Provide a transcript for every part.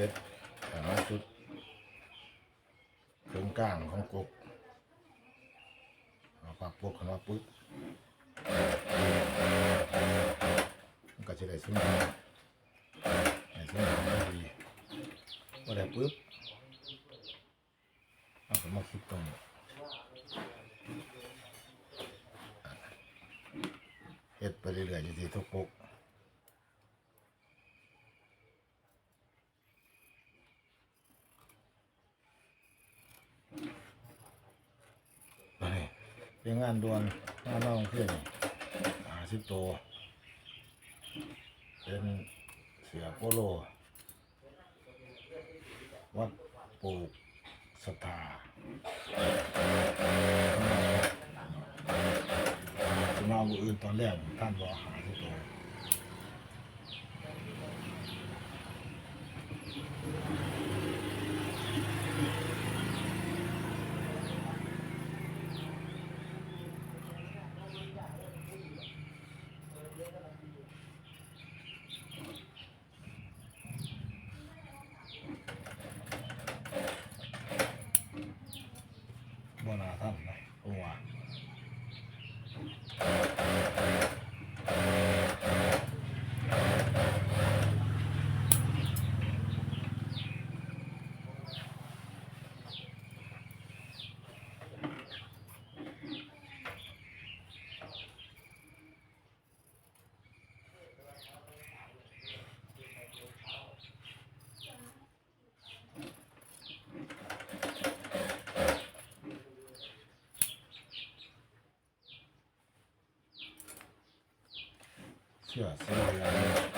ร็จแต่ว่าจุดตรงกลางของกกเอาปากปกขนาปุ๊บมันก็จะได้ซุ้มได้ซุ้มได้ดีก็ได้ปุ๊บเอาก็มาคิดตรงนี้เฮ็ดไปเรื่อยๆอยู่ที่ทุกปก นี่ เป็นงานด่วนงานน้องเพื่อนหาสิบตัวเป็นเสียโปโล วัดปลูกสตาจะมาอื่นตอนแรกท่านบอกหาสิบตัว บ่นาท่านนะเพราะว่า เชื่อเสียอ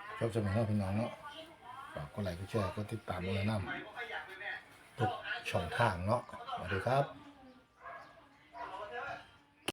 จบสมัยน้องพี่น้องเนาะฝากกดไลค์กดแชร์กดติดตามด้วยนะทุกช่องทางเนาะสวัสดีครับ